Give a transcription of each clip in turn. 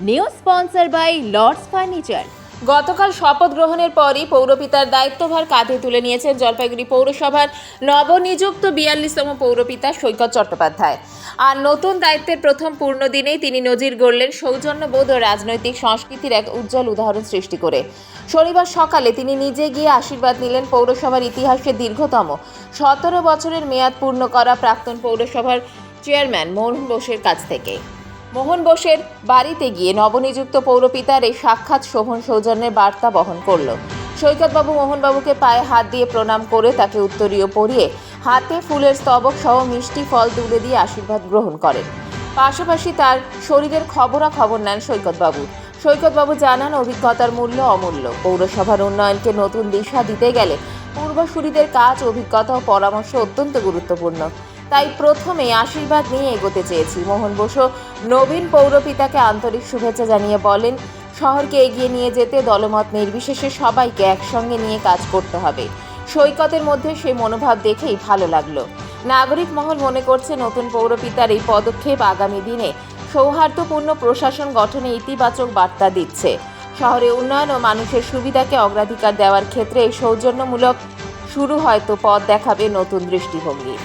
New sponsor by Lords furniture গতকাল শপথ গ্রহণের পরই পৌরপিতার দায়িত্বভার কাঁধে তুলে নিয়েছেন জলপাইগুড়ি পৌরসভার নবনিযুক্ত বিয়াল্লিশতম পৌরপিতা সৈকত চট্টোপাধ্যায়। আর নতুন দায়িত্বের প্রথম পূর্ণ দিনেই তিনি নজির গড়লেন সৌজন্যবোধ ও রাজনৈতিক সংস্কৃতির এক উজ্জ্বল উদাহরণ সৃষ্টি করে। শনিবার সকালে তিনি নিজে গিয়ে আশীর্বাদ নিলেন পৌরসভার ইতিহাসে দীর্ঘতম, সতেরো বছরের মেয়াদ পূর্ণ করা প্রাক্তন পৌরসভার চেয়ারম্যান মোহন বোসের কাছ থেকে। মোহন বোসের বাড়িতে গিয়ে নবনিযুক্ত পৌরপিতার এই সাক্ষাৎ শোভন সৌজন্যের বার্তা বহন করল। সৈকতবাবু মোহনবাবুকে পায়ে হাত দিয়ে প্রণাম করে তাকে উত্তরীয় পরিয়ে হাতে ফুলের স্তবক সহ মিষ্টি ফল তুলে দিয়ে আশীর্বাদ গ্রহণ করেন। পাশাপাশি তার শরীরের খবরাখবর নেন সৈকতবাবু। সৈকতবাবু জানান, অভিজ্ঞতার মূল্য অমূল্য। পৌরসভার উন্নয়নকে নতুন দিশা দিতে গেলে পূর্বসূরিদের কাজ, অভিজ্ঞতা ও পরামর্শ অত্যন্ত গুরুত্বপূর্ণ। তাই প্রথমে আশীর্বাদ নিয়ে এগোতে চেয়েছি। মোহন বসু নবীন পৌরপিতাকে আন্তরিক শুভেচ্ছা জানিয়ে বলেন, শহরকে এগিয়ে নিয়ে যেতে দলমত নির্বিশেষে সবাইকে একসঙ্গে নিয়ে কাজ করতে হবে। সৈকতের মধ্যে সেই মনোভাব দেখেই ভালো লাগল। নাগরিক মহল মনে করছে নতুন পৌরপিতার এই পদক্ষেপ আগামী দিনে সৌহার্দ্যপূর্ণ প্রশাসন গঠনে ইতিবাচক বার্তা দিচ্ছে। শহরে উন্নয়ন ও মানুষের সুবিধাকে অগ্রাধিকার দেওয়ার ক্ষেত্রে এই সৌজন্যমূলক শুরু হয়তো পথ দেখাবে নতুন দৃষ্টিভঙ্গি।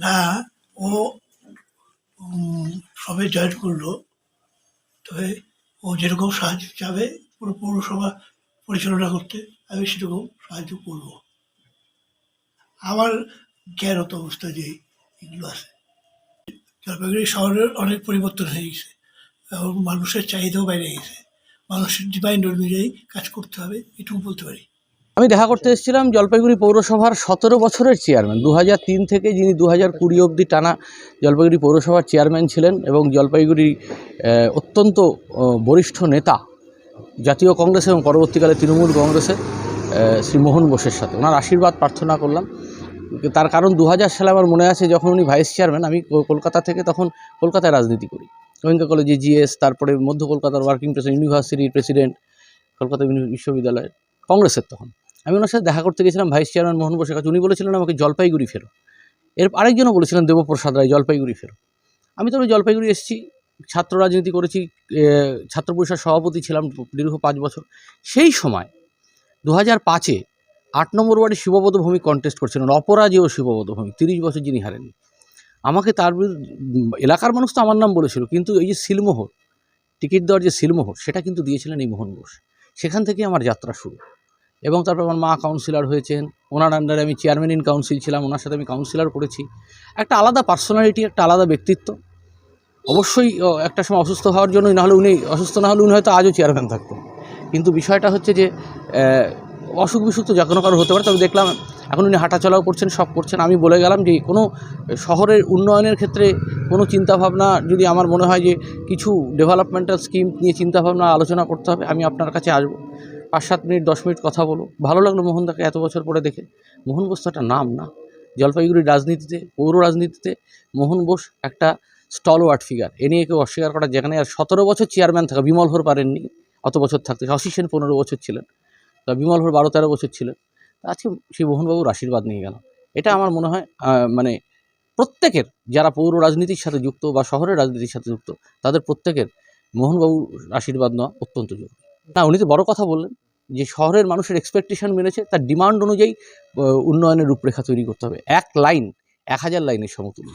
না, ও সবে জয়েন করল। তবে ও যেরকম সাহায্য চাবে, পুরো পৌরসভা পরিচালনা করতে, আমি সেরকম সাহায্য করব। আমার জ্ঞানত অবস্থা যে এগুলো আছে। জলপাইগুড়ি শহরের অনেক পরিবর্তন হয়ে গেছে। এবং মানুষের চাহিদাও বাইরে গেছে। মানুষের ডিমান্ড অনুযায়ী কাজ করতে হবে, এটুকু বলতে পারি। আমি দেখা করতে এসেছিলাম জলপাইগুড়ি পৌরসভার সতেরো বছরের চেয়ারম্যান। দু থেকে যিনি দু হাজার কুড়ি অবধি টানা জলপাইগুড়ি পৌরসভার চেয়ারম্যান ছিলেন এবং জলপাইগুড়ি অত্যন্ত বরিষ্ঠ নেতা জাতীয় কংগ্রেস এবং পরবর্তীকালে তৃণমূল কংগ্রেসের আহ, শ্রী মোহন বোসের সাথে। ওনার আশীর্বাদ প্রার্থনা করলাম। তার কারণ দু হাজার সালে আমার মনে আছে যখন উনি ভাইস চেয়ারম্যান আমি কলকাতা থেকে তখন কলকাতায় রাজনীতি করি। গোয়েঙ্কা কলেজে জিএস তারপরে মধ্য কলকাতার ওয়ার্কিং প্রেসিডেন্ট ইউনিভার্সিটির প্রেসিডেন্ট কলকাতা ইউনি- বিশ্ববিদ্যালয় কংগ্রেসের তখন। আমি ওনার সাথে দেখা করতে গেছিলাম ভাইস চেয়ারম্যান মোহন বসের কাছে। উনি বলেছিলেন, আমাকে জলপাইগুড়ি ফেরো। এর আরেকজনও বলেছিলেন, দেবপ্রসাদ রায়, জলপাইগুড়ি ফেরো। আমি তবে জলপাইগুড়ি এসেছি, ছাত্র রাজনীতি করেছি ছাত্র পরিষদ সভাপতি ছিলাম দীর্ঘ পাঁচ বছর। সেই সময় দু হাজার পাঁচে আট নম্বর ওয়ার্ডে শিববোধ ভূমি কন্টেস্ট করছিলেন, অপরাজেয় শিববোধ ভৌমিক, তিরিশ বছর যিনি হারেননি। আমাকে তার এলাকার মানুষ তো আমার নাম বলেছিল, কিন্তু এই যে সিলমোহর, টিকিট দেওয়ার যে সিলমোহর, সেটা কিন্তু দিয়েছিলেন এই মোহন ঘোষ। সেখান থেকে আমার যাত্রা শুরু। এবং তারপর আমার মা কাউন্সিলর হয়েছেন। ওনার আন্ডারে আমি চেয়ারম্যান ইন কাউন্সিল ছিলাম, ওনার সাথে আমি কাউন্সিলর করেছি। একটা আলাদা পার্সোনালিটি একটা আলাদা ব্যক্তিত্ব। অবশ্যই একটা সময় অসুস্থ হওয়ার জন্যই, নাহলে উনি, অসুস্থ না হলে উনি হয়তো আজও চেয়ারম্যান থাকতেন। কিন্তু বিষয়টা হচ্ছে যে অসুখ বিসুখ তো যে কোনো কারও হতে পারে। তবে দেখলাম, এখন উনি হাঁটাচলাও করছেন, সব করছেন। আমি বলে গেলাম যে, কোনো শহরের উন্নয়নের ক্ষেত্রে কোনো চিন্তাভাবনা, যদি আমার মনে হয় যে, কিছু ডেভেলপমেন্টাল স্কিম নিয়ে চিন্তাভাবনা, আলোচনা করতে হবে, আমি আপনার কাছে আসব। পাঁচ সাত মিনিট, দশ মিনিট কথা বলো। ভালো লাগল মোহনদাকে এত বছর পরে দেখে। মোহন বোস একটা নাম না। জলপাইগুড়ির রাজনীতিতে, পৌর রাজনীতিতে মোহন বোস একটা স্টলওয়ার্ড ফিগার এ নিয়ে কেউ অস্বীকার করা যেখানে আর সতেরো বছর চেয়ারম্যান থাকা বিমল হোর পারেননি। অত বছর থাকতে। শশী সেন পনেরো বছর ছিলেন। তা বিমল হোর বারো তেরো বছর ছিলেন। আজকে সেই মোহনবাবুর আশীর্বাদ নিয়ে গেল এটা আমার মনে হয় মানে প্রত্যেকের, যারা পৌর রাজনীতির সাথে যুক্ত বা শহরের রাজনীতির সাথে যুক্ত, তাদের প্রত্যেকের মোহনবাবুর আশীর্বাদ নেওয়া অত্যন্ত জরুরি। না উনি তো বড় কথা বললেন, যে শহরের মানুষের এক্সপেকটেশন মেনেছে, তার ডিমান্ড অনুযায়ী উন্নয়নের রূপরেখা তৈরি করতে হবে। এক লাইন এক হাজার লাইনের সমতুল্য।